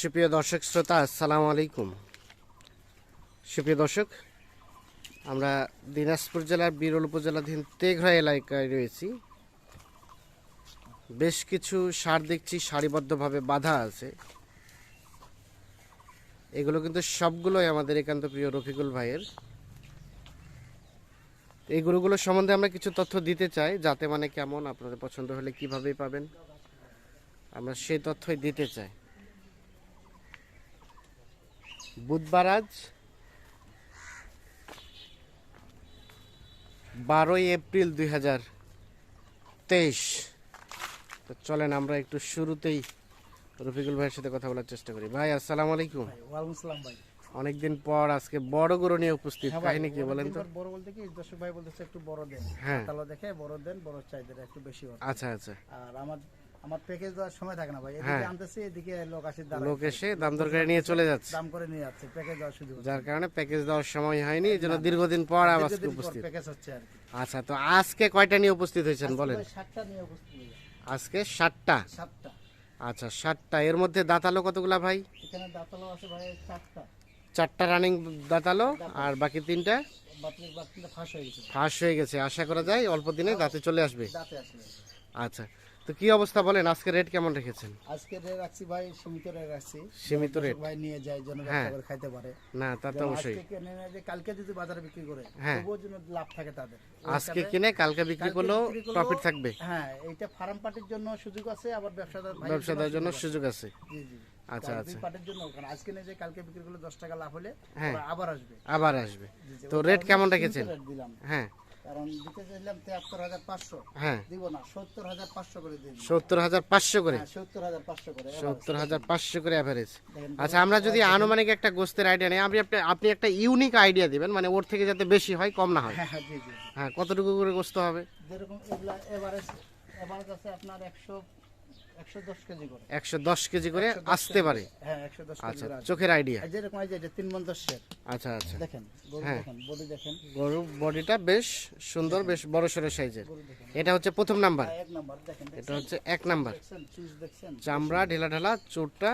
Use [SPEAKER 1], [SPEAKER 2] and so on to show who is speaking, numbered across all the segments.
[SPEAKER 1] সুপ্রিয় দর্শক শ্রোতা, আসসালামু আলাইকুম। সুপ্রিয় দর্শক, আমরা দিনাজপুর জেলার বিরল উপজেলাধীন তেঘরা এলাকায় রয়েছি। বেশ কিছু সার দেখছি, সারিবদ্ধভাবে বাঁধা আছে। এগুলো কিন্তু সবগুলোই আমাদের একান্ত প্রিয় রফিকুল ভাইয়ের। এই গরুগুলো সম্বন্ধে আমরা কিছু তথ্য দিতে চাই, যাতে মানে কেমন, আপনাদের পছন্দ হলে কীভাবে পাবেন, আমরা সেই তথ্যই দিতে চাই। বুধবার আজ বারোই এপ্রিল দুই হাজার তেইশ। তো চলেন আমরা একটু শুরুতেই রফিকুল ভাইয়ের সাথে কথা বলার চেষ্টা করি। ভাই আসসালামু আলাইকুম।
[SPEAKER 2] ওয়ালাইকুম আসসালাম ভাই।
[SPEAKER 1] অনেকদিন পর আজকে বড় গরু নিয়ে উপস্থিত।
[SPEAKER 2] হ্যাঁ
[SPEAKER 1] কাহিনী কি বলেন তো?
[SPEAKER 2] বড় বলতে কি দর্শক ভাই বলতেছে একটু বড় দেন।
[SPEAKER 1] হ্যাঁ।
[SPEAKER 2] তাহলে দেখে বড় দেন বড় চাহিদা একটু বেশি
[SPEAKER 1] আচ্ছা আচ্ছা।
[SPEAKER 2] আর আমার আমার প্যাকেজ দেওয়ার সময় থাকে না ভাই।
[SPEAKER 1] হ্যাঁ।
[SPEAKER 2] এদিকে আনতেছি এদিকে লোক আসে দাঁড়ায়।
[SPEAKER 1] লোক এসে দাম দরকার নিয়ে চলে যাচ্ছে।
[SPEAKER 2] দাম করে নিয়ে যাচ্ছে প্যাকেজ দেওয়ার সুযোগ
[SPEAKER 1] যার কারণে প্যাকেজ দেওয়ার সময় হয়নি এই জন্য দীর্ঘদিন পর আজকে উপস্থিত।
[SPEAKER 2] প্যাকেজ হচ্ছে আর কি।
[SPEAKER 1] আচ্ছা তো আজকে কয়টা নিয়ে উপস্থিত হয়েছেন বলেন?
[SPEAKER 2] নিয়ে উপস্থিত
[SPEAKER 1] আজকে সাতটা?
[SPEAKER 2] সাতটা।
[SPEAKER 1] আচ্ছা সাতটা। এর মধ্যে দাঁতালো কতগুলা ভাই?
[SPEAKER 2] এখানে দাঁতালো আছে ভাই চারটা।
[SPEAKER 1] চারটা রানিং দাঁতালো আর বাকি তিনটা?
[SPEAKER 2] ফাঁস হয়ে গেছে।
[SPEAKER 1] ফাঁস হয়ে গেছে। আশা করা যায় অল্প দিনে দাঁতে চলে আসবে। আচ্ছা তো কি অবস্থা বলেন? আজকে রেট কেমন রেখেছেন?
[SPEAKER 2] আজকে রে রাখছি ভাই সীমিত রে রাখছি।
[SPEAKER 1] সীমিত রেট
[SPEAKER 2] ভাই নিয়ে যায় যেন
[SPEAKER 1] হ্যাঁ।
[SPEAKER 2] ব্যবসা খাইতে পারে।
[SPEAKER 1] না তা তো অবশ্যই।
[SPEAKER 2] আজকে কিনে এনে যে কালকে যদি বাজারে বিক্রি করে
[SPEAKER 1] হ্যাঁ।
[SPEAKER 2] তবুও যেন লাভ থাকে তাদের।
[SPEAKER 1] আজকে কিনে কালকে বিক্রি করলেও প্রফিট থাকবে।
[SPEAKER 2] হ্যাঁ এইটা ফার্ম পার্টির জন্য সুযোগ আছে আবার ব্যবসাদার ভাইয়ের
[SPEAKER 1] ব্যবসাদার জন্য
[SPEAKER 2] সুযোগ
[SPEAKER 1] আছে।
[SPEAKER 2] জি জি।
[SPEAKER 1] আচ্ছা আচ্ছা।
[SPEAKER 2] পার্টির জন্য কারণ আজকে নিয়ে যে কালকে বিক্রি করলে দশ টাকা লাভ হলে
[SPEAKER 1] হ্যাঁ।
[SPEAKER 2] আবার আসবে।
[SPEAKER 1] আবার আসবে। তো রেট কেমন রেখেছেন?
[SPEAKER 2] দিলাম।
[SPEAKER 1] হ্যাঁ।
[SPEAKER 2] কারণ দিতে চাইলাম তেহাত্তর হাজার পাঁচশো।
[SPEAKER 1] হ্যাঁ।
[SPEAKER 2] দিব না সত্তর হাজার পাঁচশো করে দিন
[SPEAKER 1] সত্তর হাজার পাঁচশো করে?
[SPEAKER 2] সত্তর হাজার পাঁচশো করে
[SPEAKER 1] সত্তর হাজার পাঁচশো করে অ্যাভারেজ আচ্ছা আমরা যদি আনুমানিক একটা গোস্তের আইডিয়া নেই আপনি আপনি- একটা ইউনিক আইডিয়া দিবেন মানে ওর থেকে যাতে বেশি হয় কম না হয়।
[SPEAKER 2] হ্যাঁ হ্যাঁ জি জি জি।
[SPEAKER 1] হ্যাঁ কতটুকু করে গোস্ত হবে?
[SPEAKER 2] যেরকম এগুলা এভারেজ এভারেজ আছে আপনার একশো একশো দশ কেজি করে।
[SPEAKER 1] একশো দশ কেজি করে
[SPEAKER 2] 110
[SPEAKER 1] আসতে পারে।
[SPEAKER 2] হ্যাঁ
[SPEAKER 1] আচ্ছা চোখের আইডিয়া
[SPEAKER 2] যেরকম তিন মন
[SPEAKER 1] আচ্ছা আচ্ছা।
[SPEAKER 2] দেখেন
[SPEAKER 1] হ্যাঁ। বডিটা বেশ সুন্দর বেশ বড় সড়ো সাইজের। এটা হচ্ছে প্রথম নাম্বার।
[SPEAKER 2] হ্যাঁ, এক নাম্বার। দেখেন
[SPEAKER 1] এটা হচ্ছে এক নাম্বার। চামড়া ঢেলা ঢালা চোরটা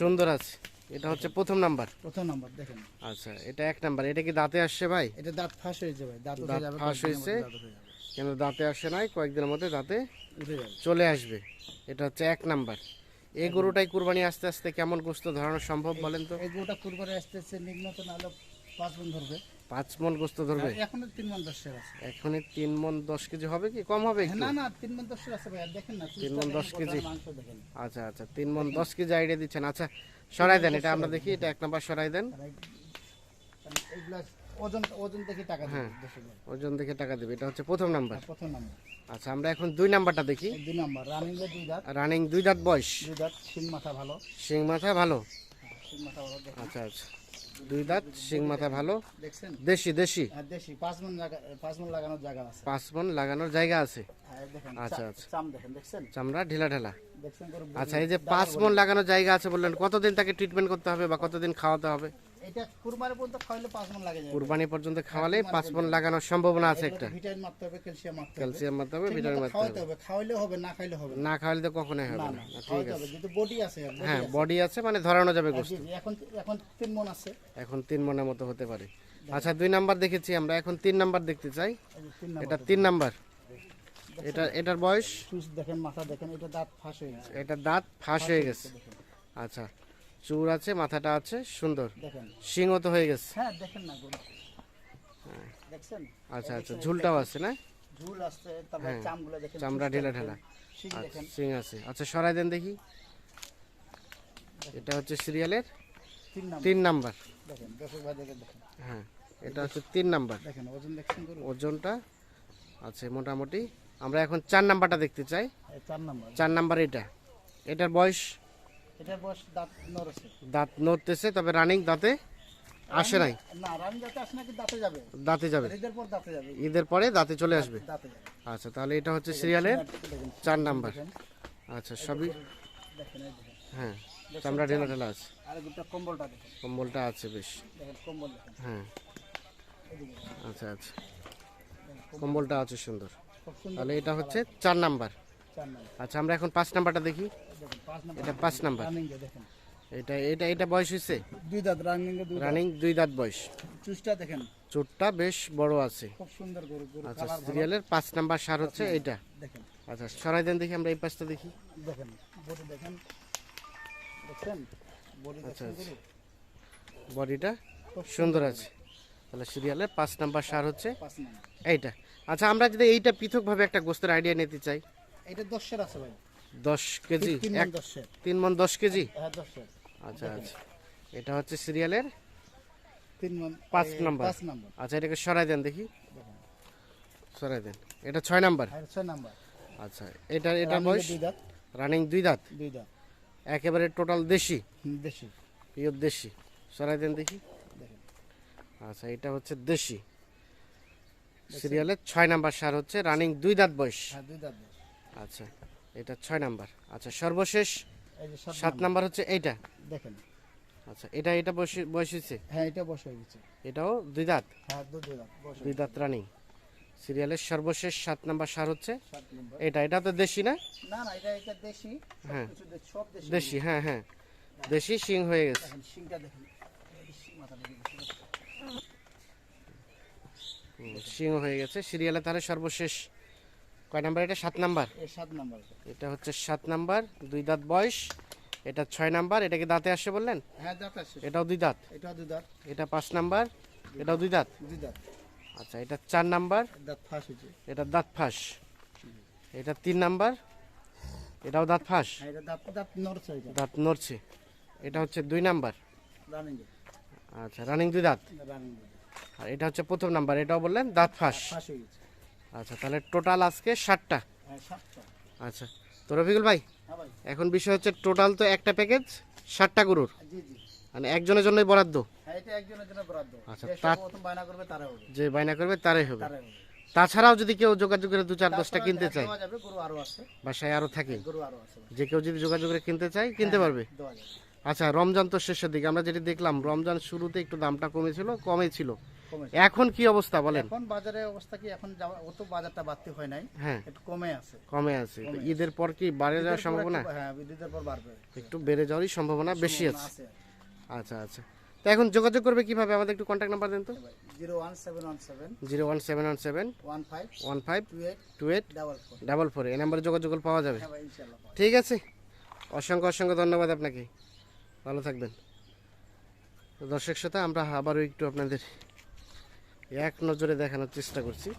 [SPEAKER 2] সুন্দর।
[SPEAKER 1] আছে। এটা হচ্ছে প্রথম নাম্বার।
[SPEAKER 2] প্রথম নাম্বার দেখেন।
[SPEAKER 1] আচ্ছা এটা এক নাম্বার। এটা কি দাঁতে আসছে ভাই?
[SPEAKER 2] এটা দাঁত ফাঁস হয়েছে ভাই দাঁত
[SPEAKER 1] ফাঁস হয়েছে?
[SPEAKER 2] মধ্যে দাঁত
[SPEAKER 1] আসে নাই কয়েকদিনের মধ্যে দাঁতে চলে আসবে। এটা হচ্ছে এক নাম্বার। এই গরুটাই কুরবানি আস্তে আস্তে কেমন গোস্ত ধরানো সম্ভব বলেন তো?
[SPEAKER 2] এই গরুটা কুরবানি আসতেছে নিম্নত না হলে পাঁচ মন ধরবে।
[SPEAKER 1] পাঁচ মন গোস্ত ধরবে?
[SPEAKER 2] এখনও তিন মন দশের আছে।
[SPEAKER 1] এখনই তিন মন দশ কেজি হবে কি? কম হবে
[SPEAKER 2] না না তিন মন দশের আছে ভাই দেখেন না
[SPEAKER 1] তিন মণ দশ কেজি। আচ্ছা আচ্ছা তিন মন দশ কেজি আইডিয়া দিচ্ছেন। আচ্ছা সরাই দেন এটা আমরা দেখি এটা এক নাম্বার সরাই দেন।
[SPEAKER 2] কারণ এইগুলা ওজন ওজন দেখে টাকা
[SPEAKER 1] হ্যাঁ। ওজন দেখে টাকা দেবে এটা হচ্ছে প্রথম নাম্বার।
[SPEAKER 2] প্রথম নাম্বার।
[SPEAKER 1] আচ্ছা আমরা এখন দুই নাম্বারটা দেখি।
[SPEAKER 2] দুই নাম্বার রানিং এর দুই দাঁত।
[SPEAKER 1] রানিং দুই দাঁত বয়স।
[SPEAKER 2] দুই দাঁত শিং মাথা ভালো।
[SPEAKER 1] শিং মাথা ভালো।
[SPEAKER 2] শিং মাথা ভালো
[SPEAKER 1] আচ্ছা আচ্ছা। দুই দাঁত শিং মাথা ভালো।
[SPEAKER 2] দেখছেন?
[SPEAKER 1] দেশি দেশি।
[SPEAKER 2] আর দেশি। পাঁচ মন জায়গা পাঁচ মন লাগানোর জায়গা আছে।
[SPEAKER 1] পাঁচ মন লাগানোর জায়গা আছে। আচ্ছা, আচ্ছা।
[SPEAKER 2] চাম দেখেন দেখছেন?
[SPEAKER 1] চামড়া ঢিলা ঢালা। আচ্ছা এই যে পাঁচ মন লাগানোর জায়গা আছে বললেন কতদিন তাকে ট্রিটমেন্ট করতে হবে বা কতদিন খাওয়াতে হবে?
[SPEAKER 2] এটা কুরবানি পর্যন্ত লাগে
[SPEAKER 1] কুরবানি খাওয়ালে পাঁচ মন লাগানোর সম্ভাবনা আছে একটা।
[SPEAKER 2] ভিটামিন মারতে হবে ক্যালসিয়াম মারতে হবে।
[SPEAKER 1] ক্যালসিয়াম মারতে হবে ভিটামিন মারতে
[SPEAKER 2] খাওয়াইতে
[SPEAKER 1] হবে।
[SPEAKER 2] হবে খাওয়াইলে হবে না খাইলে হবে না।
[SPEAKER 1] না খাওয়ালে তো কখনোই হবে
[SPEAKER 2] না
[SPEAKER 1] ঠিক আছে।
[SPEAKER 2] হবে বডি আছে
[SPEAKER 1] হ্যাঁ বডি আছে মানে ধরানো যাবে
[SPEAKER 2] জি, এখন এখন তিন মন আছে।
[SPEAKER 1] এখন তিন মনের মতো হতে পারে। আচ্ছা দুই নাম্বার দেখেছি আমরা। এখন তিন নাম্বার দেখতে চাই। এটা তিন নাম্বার। এটা এটার বয়স?
[SPEAKER 2] দেখেন মাথা দেখেন এটা দাঁত ফাঁস হয়ে গেছে।
[SPEAKER 1] এটা দাঁত ফাঁস হয়ে গেছে। আচ্ছা। চুর আছে মাথাটা আছে সুন্দর।
[SPEAKER 2] দেখেন।
[SPEAKER 1] তো হয়ে গেছে।
[SPEAKER 2] হ্যাঁ দেখেন না দেখছেন?
[SPEAKER 1] আচ্ছা আচ্ছা ঝুলটাও আছে না?
[SPEAKER 2] ঝুল আসছে তারপর চামগুলো দেখেন
[SPEAKER 1] চামড়া ঢিলা ঢালা।
[SPEAKER 2] শিং
[SPEAKER 1] আচ্ছা শিং আছে। আচ্ছা সরাই দেন দেখি। এটা হচ্ছে সিরিয়ালের
[SPEAKER 2] তিন নাম্বার। দেখেন দর্শক ভাই দেখেন। দেখেন
[SPEAKER 1] হ্যাঁ এটা হচ্ছে তিন নাম্বার।
[SPEAKER 2] দেখেন ওজন দেখছেন
[SPEAKER 1] ওজনটা আছে মোটামুটি। আমরা এখন চার নাম্বারটা দেখতে চাই।
[SPEAKER 2] চার নাম্বার।
[SPEAKER 1] চার নাম্বার এটা। এটার বয়স
[SPEAKER 2] এটার বয়স দাঁত নড়ছে।
[SPEAKER 1] দাঁত নড়তেছে তবে রানিং দাঁতে আসে নাই।
[SPEAKER 2] না রানি দাঁতে আসে নাকি দাঁতে যাবে।
[SPEAKER 1] দাঁতে যাবে।
[SPEAKER 2] ঈদের পর দাঁতে যাবে।
[SPEAKER 1] ঈদের পরে দাঁতে চলে আসবে। আচ্ছা তাহলে এটা হচ্ছে সিরিয়ালের চার নাম্বার। আচ্ছা সবই হ্যাঁ চামড়া ঢেলা ঢেলা আছে।
[SPEAKER 2] কম্বলটা
[SPEAKER 1] কম্বলটা আছে বেশ। হ্যাঁ। আচ্ছা আচ্ছা। কম্বলটা আছে সুন্দর। তাহলে এটা হচ্ছে চার নাম্বার। আচ্ছা আমরা এখন পাঁচ নাম্বারটা দেখি।
[SPEAKER 2] দেখেন
[SPEAKER 1] এটা পাঁচ নাম্বার। এটা এটা এটা বয়স হয়েছে
[SPEAKER 2] দুই দাঁত রানিং দুই
[SPEAKER 1] রানিং দুই দাঁত বয়স।
[SPEAKER 2] চুষটা দেখেন।
[SPEAKER 1] চোটটা বেশ বড় আছে।
[SPEAKER 2] খুব সুন্দর গরু
[SPEAKER 1] আচ্ছা সিরিয়ালের পাঁচ নাম্বার সার হচ্ছে এইটা।
[SPEAKER 2] দেখেন।
[SPEAKER 1] আচ্ছা সরাই দেন দেখি আমরা এই পাশটা দেখি।
[SPEAKER 2] দেখেন বডি দেখেন। দেখছেন? বডি
[SPEAKER 1] আচ্ছা, বডিটা
[SPEAKER 2] খুব
[SPEAKER 1] সুন্দর আছে। তাহলে সিরিয়ালের পাঁচ নাম্বার সার হচ্ছে এইটা। আচ্ছা আমরা যদি এইটা পৃথকভাবে একটা গোস্তের আইডিয়া নিতে চাই
[SPEAKER 2] এটা দশের আছে ভাই।
[SPEAKER 1] দশ কেজি?
[SPEAKER 2] তিন
[SPEAKER 1] এক
[SPEAKER 2] মন দশের
[SPEAKER 1] তিন মন দশ কেজি?
[SPEAKER 2] হ্যাঁ দশের
[SPEAKER 1] আচ্ছা আচ্ছা। এটা হচ্ছে সিরিয়ালের?
[SPEAKER 2] তিন মন
[SPEAKER 1] পাঁচ
[SPEAKER 2] এই,
[SPEAKER 1] নাম্বার।
[SPEAKER 2] পাঁচ নাম্বার।
[SPEAKER 1] আচ্ছা এটাকে সরাই দেন দেখি। সরাই দেন। এটা ছয় নাম্বার?
[SPEAKER 2] আর ছয় নাম্বার।
[SPEAKER 1] আচ্ছা এটা এটা বয়স? রানিং দুই দাঁত?
[SPEAKER 2] দুই দাঁত।
[SPEAKER 1] একেবারে টোটাল দেশি?
[SPEAKER 2] দেশি।
[SPEAKER 1] পিওর দেশি। সরাই দেন দেখি। আচ্ছা এটা হচ্ছে দেশি। সিরিয়ালের ছয় নাম্বার সার হচ্ছে রানিং দুই দাঁত বয়স।
[SPEAKER 2] হ্যাঁ দুই দাঁত
[SPEAKER 1] আচ্ছা এটা ছয় নাম্বার। আচ্ছা সর্বশেষ
[SPEAKER 2] সাত নাম্বার।
[SPEAKER 1] হচ্ছে এইটা।
[SPEAKER 2] দেখেন।
[SPEAKER 1] আচ্ছা এটা এটা বয়স বয়স হয়েছে?
[SPEAKER 2] হ্যাঁ এটা বসে গেছে।
[SPEAKER 1] এটাও দুই দাঁত?
[SPEAKER 2] হ্যাঁ দুই দাঁত বসে
[SPEAKER 1] দুই দাঁত রানিং। সিরিয়ালের সর্বশেষ সাত নাম্বার সার হচ্ছে? এটা এটা তো দেশি না?
[SPEAKER 2] না না এটা এটা দেশি।
[SPEAKER 1] হ্যাঁ।
[SPEAKER 2] সব দেশি
[SPEAKER 1] দেশি হ্যাঁ হ্যাঁ। দেশি শিং হয়ে গেছে।
[SPEAKER 2] শিংটা দেখেন। শিং
[SPEAKER 1] হয়ে গেছে। সিরিয়ালে তাহলে সর্বশেষ কয় নাম্বার এটা? সাত নাম্বার?
[SPEAKER 2] সাত নাম্বার।
[SPEAKER 1] এটা হচ্ছে সাত নাম্বার দুই দাঁত বয়স। এটা ছয় নাম্বার এটাকে দাঁতে আসে বললেন?
[SPEAKER 2] হ্যাঁ দাঁত আছে
[SPEAKER 1] এটাও দুই দাঁত?
[SPEAKER 2] এটা দুই দাঁত।
[SPEAKER 1] এটা পাঁচ নাম্বার এটাও দুই দাঁত?
[SPEAKER 2] দুই দাঁত।
[SPEAKER 1] আচ্ছা এটা চার নাম্বার।
[SPEAKER 2] দাঁত ফাঁস হয়েছে।
[SPEAKER 1] এটা দাঁত ফাঁস। এটা তিন নাম্বার। এটাও দাঁত ফাঁস।
[SPEAKER 2] হ্যাঁ দাঁত নড়ছে এটা।
[SPEAKER 1] দাঁত নড়ছে। এটা হচ্ছে দুই নাম্বার। আচ্ছা রানিং দুই দাঁত। আর এটা হচ্ছে প্রথম নাম্বার এটাও বললেন দাঁত ফাঁস। আচ্ছা তাহলে টোটাল আজকে ষাটটা।
[SPEAKER 2] হ্যাঁ
[SPEAKER 1] আচ্ছা তো রফিকুল ভাই
[SPEAKER 2] হ্যাঁ
[SPEAKER 1] এখন বিষয় হচ্ছে টোটাল তো একটা প্যাকেজ ষাটটা গরুর। মানে একজনের জন্যই বরাদ্দ।
[SPEAKER 2] হ্যাঁ
[SPEAKER 1] আচ্ছা,
[SPEAKER 2] যে বায়না করবে
[SPEAKER 1] তারাই হবে। তাছাড়াও যদি কেউ যোগাযোগ করে দু চার দশটা কিনতে চায় বাসায় আরও থাকে। যে কেউ যদি যোগাযোগ করে কিনতে চায় কিনতে পারবে। আচ্ছা রমজান তো শেষের দিকে। আমরা যেটি দেখলাম রমজান শুরুতে একটু দামটা কমেছিল কমে ছিল। এখন কি অবস্থা বলেন?
[SPEAKER 2] এখন বাজারের অবস্থা কি এখন অত বাজারটা বাড়তে হয় নাই
[SPEAKER 1] হ্যাঁ।
[SPEAKER 2] একটু কমে আছে।
[SPEAKER 1] কমে আছে। ঈদের পর কি বাড়ে যাওয়ার সম্ভাবনা?
[SPEAKER 2] হ্যাঁ ঈদের পর বাড়বে।
[SPEAKER 1] একটু বেড়ে যাওয়ারই সম্ভাবনা বেশি আছে। আচ্ছা আচ্ছা। তো এখন যোগাযোগ করবে কীভাবে? আমাদের একটু কন্ট্যাক্ট নাম্বার দেন তো।
[SPEAKER 2] Zero one seven one seven
[SPEAKER 1] zero one seven one seven
[SPEAKER 2] one five
[SPEAKER 1] one five
[SPEAKER 2] two eight double four.
[SPEAKER 1] এই নাম্বারে যোগাযোগ করলে পাওয়া যাবে।
[SPEAKER 2] হ্যাঁ
[SPEAKER 1] ঠিক আছে। অসংখ্য অসংখ্য ধন্যবাদ আপনাকে। ভালো থাকবেন। দর্শক শ্রোতা আমরা আবারও একটু আপনাদের এক নজরে দেখানোর চেষ্টা করছি।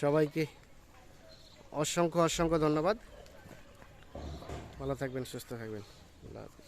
[SPEAKER 1] সবাইকে অসংখ্য অসংখ্য ধন্যবাদ। ভালো থাকবেন, সুস্থ থাকবেন। আল্লাহ হাফিজ।